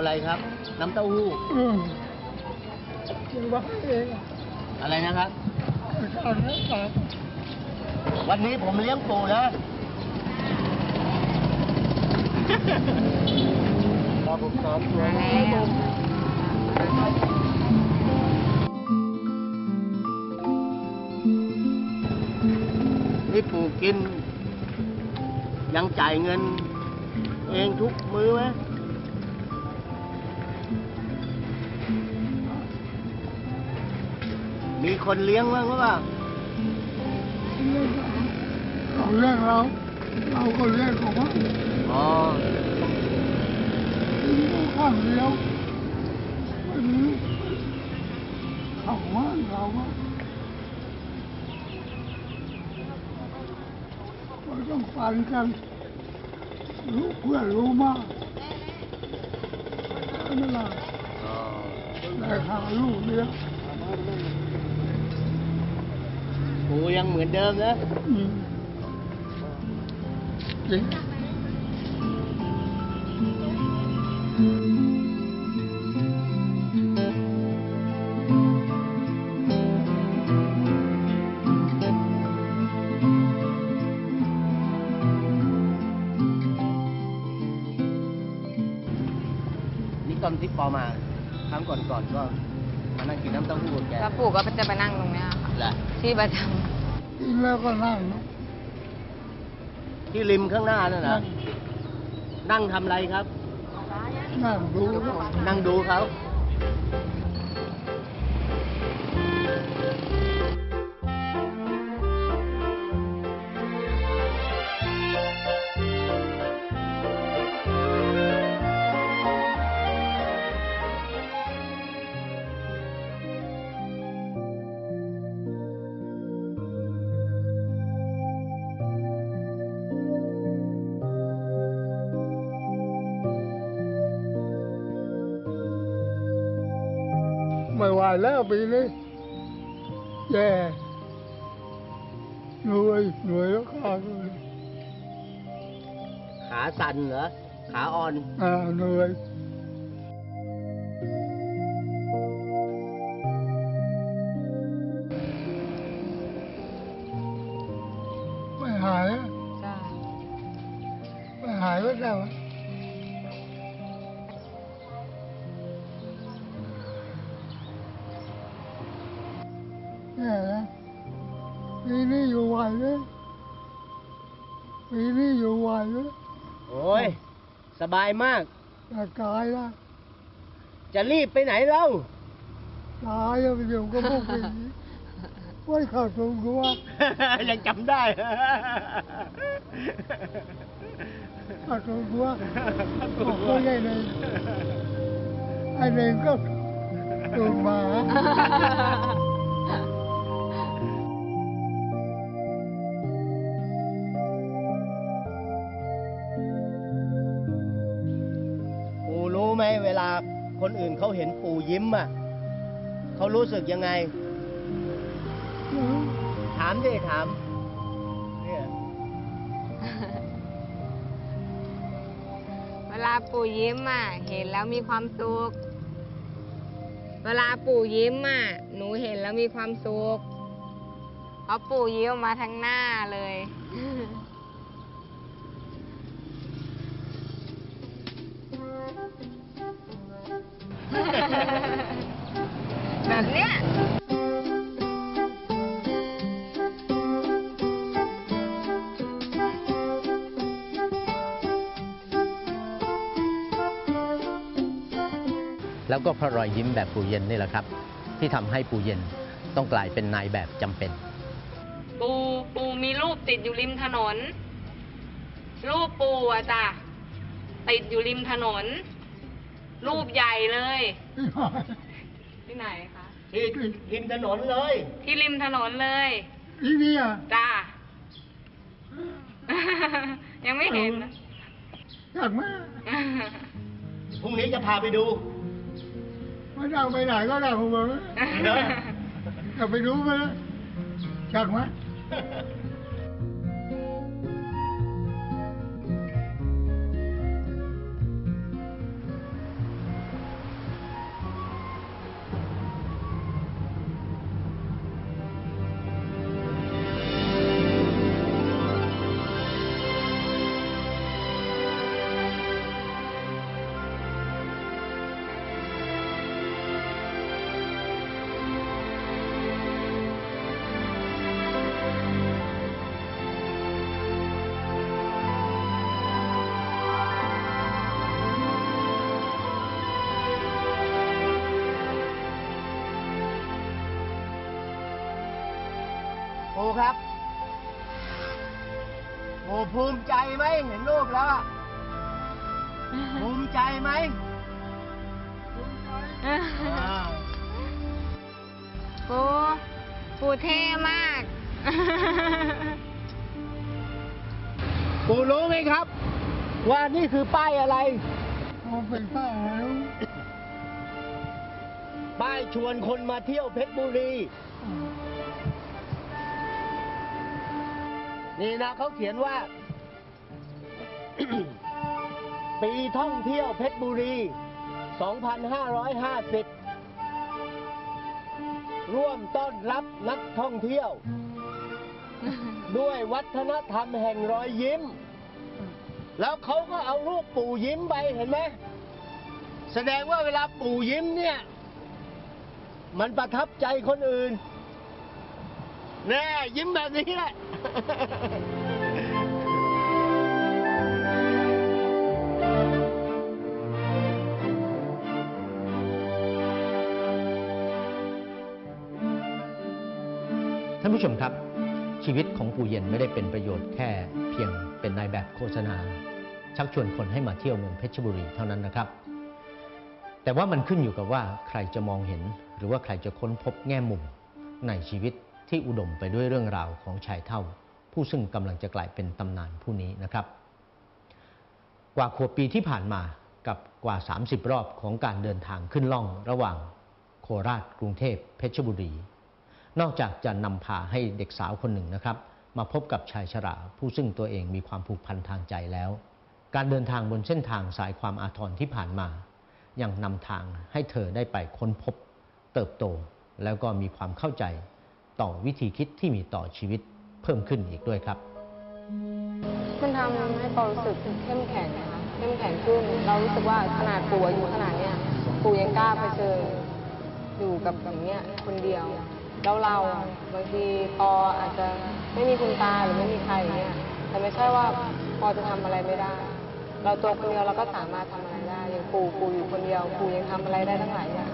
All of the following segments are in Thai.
อาอะไรครับ น้ำเต้าหู้อืมเดี๋ยวว่าเองอะไรนะครับตอนนี้ตอนวันนี้ผมเลี้ยงปู่นะตอนผมสอนตัวมาแล้วนี่ปู่กิน ยังจ่ายเงิน เองทุกมื้อไหม มีคนเลี้ยงบ้างหรือเปล่าเขาเลี้ยงเรา เราก็เลี้ยงของเขาอ๋อข้างเดียวไม่มีเขาว่าเราว่าเราต้องฟันกัน รู้เพื่อนรู้มากไม่เป็นไรอ๋อแต่หาลูกเลี้ยงปู่ ยังเหมือนเดิมนะอืมจริงนี่ตอนที่ปอมาครั้งก่อนๆก็มานั่งกินน้ำเต้าหู้กับแกแล้วปู่ก็จะไปนั่งตรงเนี้ยค่ะแหละ ที่ประจ กินแล้วก็นั่งที่ริมข้างหน้านั่นนะนั่งทำอะไรครับ นั่งดูนั่งดูเขา ไม่ไหวแล้วปีนี้แย่เหนื่อยเหนื่อยแล้วขาดเลยขาสั่นเหรอ ขาอ่อน อ่าเหนื่อย เนี่ยนะปีนี้อยู่ไหวเลยปีนี้อยู่ไหวเลยโอ้ย สบายมาก แต่ตายละจะรีบไปไหนเล่าตายแล้วไปอยู่กับพวกผีไว้เข้าตรงตัวยังจำได้เข้าตรงตัวบอกว่าไงเองไอ้เองก็ตูนมา คนอื่นเขาเห็นปู่ยิ้มอะเขารู้สึกยังไงถามดิถาม เนี่ยเวลาปู่ยิ้มอะ เห็นแล้วมีความสุข เวลาปู่ยิ้มอะ หนูเห็นแล้วมีความสุขเพราะปู่ยิ้มมาทั้งหน้าเลย แล้วก็เพราะรอยยิ้มแบบปู่เย็นนี่แหละครับ ที่ทำให้ปู่เย็นต้องกลายเป็นนายแบบจำเป็น ปูปูมีรูปติดอยู่ริมถนน รูปปูอะจ้ะติดอยู่ริมถนน รูปใหญ่เลย ที่ไหนคะที่ริมถนนเลย ที่ริมถนนเลยที่นี่อะจ้ายังไม่เห็นนะอยากมาพรุ่งนี้จะพาไปดู ไม่ได้เอาไปไหนก็ได้ผมบอกนะจะไปรู้ไหมนะอยากม ครับปูภูมิใจไหมเห็นรูปแล้วอะภูมิใจไหมอ่าปูปูเท่มาก ปูรู้ไหมครับ ว่านี่คือป้ายอะไรเอาเป็นป้าแล้วป้ายชวนคนมาเที่ยวเพชรบุรี นี่นะเขาเขียนว่า ปีท่องเที่ยวเพชรบุรี 2550 ร่วมต้อนรับนักท่องเที่ยว ด้วยวัฒนธรรมแห่งรอยยิ้ม แล้วเขาก็เอารูปปู่ยิ้มไปเห็นไหม แสดงว่าเวลาปู่ยิ้มเนี่ย มันประทับใจคนอื่น แน่ยิ้มแบบนี้แหละท่านผู้ชมครับ ชีวิตของปู่เย็นไม่ได้เป็นประโยชน์แค่เพียงเป็นนายแบบโฆษณา ชักชวนคนให้มาเที่ยวเมืองเพชรบุรีเท่านั้นนะครับ แต่ว่ามันขึ้นอยู่กับว่าใครจะมองเห็น หรือว่าใครจะค้นพบแง่มุมในชีวิต ที่อุดมไปด้วยเรื่องราวของชายเท่า ผู้ซึ่งกำลังจะกลายเป็นตำนานผู้นี้นะครับ กว่าขวบปีที่ผ่านมากับกว่า 30 รอบของการเดินทางขึ้นล่องระหว่างโคราชกรุงเทพเพชรบุรี นอกจากจะนำพาให้เด็กสาวคนหนึ่งนะครับ มาพบกับชายชราผู้ซึ่งตัวเองมีความผูกพันทางใจแล้ว การเดินทางบนเส้นทางสายความอาทรที่ผ่านมา ยังนำทางให้เธอได้ไปค้นพบ เติบโตแล้วก็มีความเข้าใจ ต่อวิธีคิดที่มีต่อชีวิตเพิ่มขึ้นอีกด้วยครับ มันทำให้ปอรู้สึกเข้มแข็งนะคะเข้มแข็งขึ้น เรารู้สึกว่าขนาดปู่อายุขนาดเนี้ยปู่ยังกล้าเผชิญอยู่กับอย่างเนี้ยคนเดียวแล้วเราบางทีปออาจจะไม่มีคุณตาหรือไม่มีใครอย่างเงี้ยแต่ไม่ใช่ว่าปอจะทำอะไรไม่ได้ เราตัวคนเดียวเราก็สามารถทำอะไรได้อย่างปู่ปู่อยู่คนเดียวปู่ยังทำอะไรได้ทั้งหลายอย่าง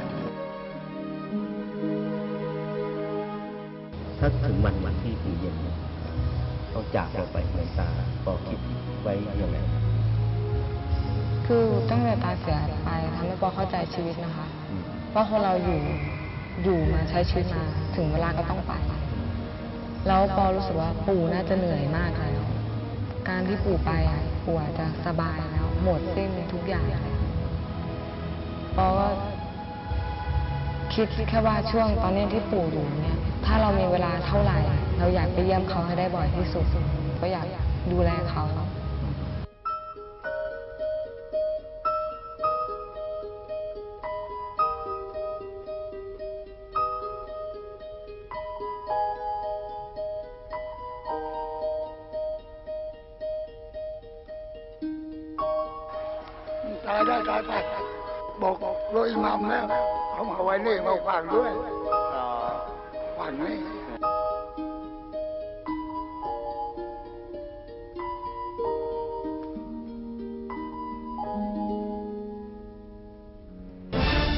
ถ้าถึงวันวันที่ปู่เย็นต้องจากเราไปในตาก็คิดไว้ยังไงคือตั้งแต่ตาเสียไปทำให้ปอเข้าใจชีวิตนะคะอืมว่าคนเราอยู่อยู่มาใช้ชีวิตมาถึงเวลาก็ต้องไปแล้วปอรู้สึกว่าปู่น่าจะเหนื่อยมากแล้วการที่ปู่ไปอะปู่อาจจะสบายแล้วหมดสิ้นทุกอย่างปอก็คิดแค่ว่าช่วงตอนนี้ที่ปู่อยู่เนี่ย ถ้าเรามีเวลาเท่าไหร่ เราอยากไปเยี่ยมเขาให้ได้บ่อยที่สุด ก็อยากดูแลเขาตายได้ตายไปบอกโรยอิหมัมแล้วเขามาไว้นี่มาฝากด้วยากนี่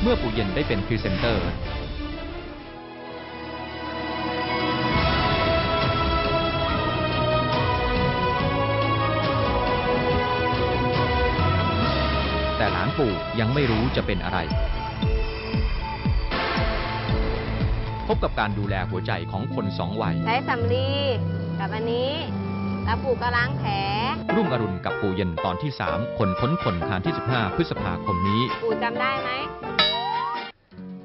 เมื่อปู่เย็นได้เป็นพรีเซนเตอร์ แต่หลานปู่ยังไม่รู้จะเป็นอะไร พบกับการดูแลหัวใจของคนสองวัย ใช้สำลีกับอันนี้แล้วปู่ก็ล้างแผล รุ่งอรุณกับปู่เย็นตอนที่ 3 คนพ้นคนคานที่ 15 พฤษภาคมนี้ ปู่จำได้ไหม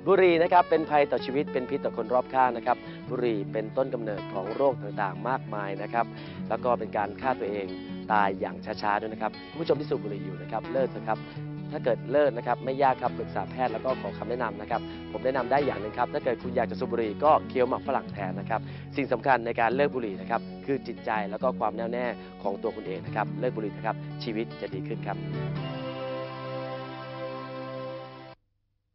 บุหรี่นะครับเป็นภัยต่อชีวิตเป็นพิษต่อคนรอบข้างนะครับ บุหรี่เป็นต้นกำเนิดของโรคต่างๆ มากมายนะครับ แล้วก็เป็นการฆ่าตัวเองตายอย่างช้าๆด้วยนะครับคุณผู้ชมที่สูบบุหรี่อยู่นะครับเลิกเถอะครับ ถ้าเกิดเลิกนะครับไม่ยากครับปรึกษาแพทย์แล้วก็ขอคำแนะนำนะครับผมแนะนำได้อย่างหนึ่งครับถ้าเกิดคุณอยากจะสูบบุหรี่ก็เคี้ยวหมากฝรั่งแทนนะครับสิ่งสำคัญในการเลิกบุหรี่นะครับคือจิตใจแล้วก็ความแน่วแน่ของตัวคุณเองนะครับเลิกบุหรี่นะครับชีวิตจะดีขึ้นครับ